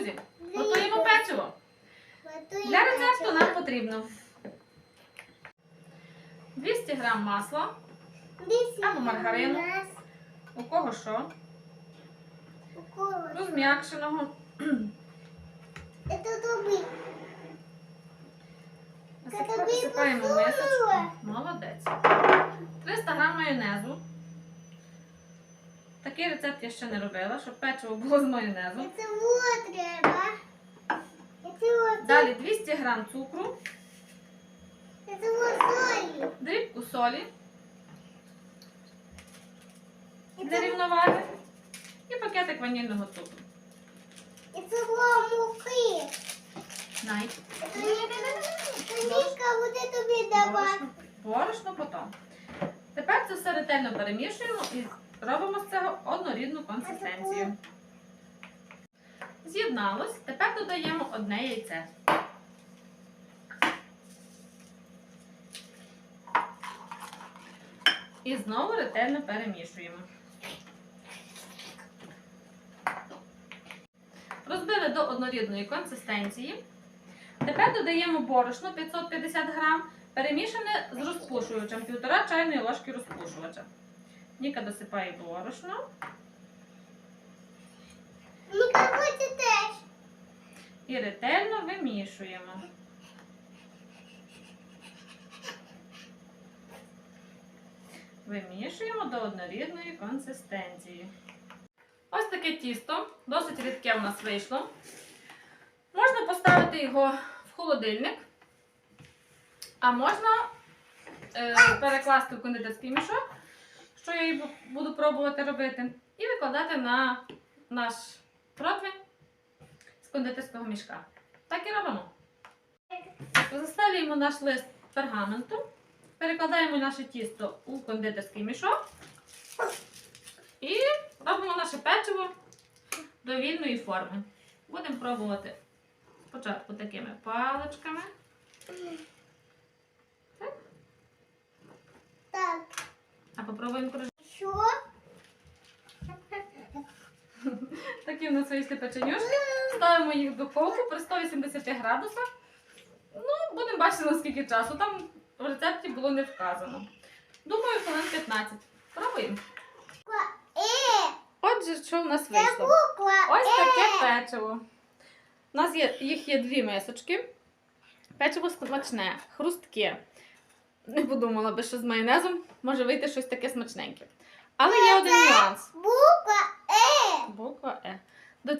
Друзі, готуємо печиво. Для рецепту нам потрібно 200 г масла, або маргарину. у кого що, розм'якшеного, посунула. мисочку. Рецепт я ще не робила, щоб печиво було з майонезом. Це треба. Далі 200 г цукру, солі. дрібку солі для рівноваги і пакетик ванільного цукру. І це було муки. Най. Ніка буде тобі давати. Борошно потім. Тепер це все ретельно перемішуємо і робимо з цього однорідну консистенцію. З'єдналось. Тепер додаємо одне яйце. І знову ретельно перемішуємо. Розбили до однорідної консистенції. Тепер додаємо борошно 550 грам, перемішане з розпушувачем, 1,5 чайної ложки розпушувача. Ніка досипає борошно Ніка хоче теж. і ретельно вимішуємо. Вимішуємо до однорідної консистенції. Ось таке тісто, досить рідке в нас вийшло. Можна поставити його в холодильник, а можна е, перекласти в кондитерський мішок, що я бу- буду пробувати робити, і викладати на наш противень з кондитерського мішка. Так і робимо. Заставляємо наш лист пергаменту, перекладаємо наше тісто у кондитерський мішок і робимо наше печиво до вільної форми. Будемо пробувати спочатку такими паличками. Так. А попробуємо кружити. Що? Такі в нас вийшли. Ставимо їх в духовку при 180 градусах. Ну, будемо бачити, наскільки часу. Там в рецепті було не вказано. Думаю, хвилин 15. Пробуємо. Е, Отже, що в нас це вийшло? Ось Е. таке печиво. У нас є, їх є дві мисочки. Печиво смачне, хрустке. Не подумала би, що з майонезом може вийти щось таке смачненьке. Але є один нюанс. Буква Е. Буква Е.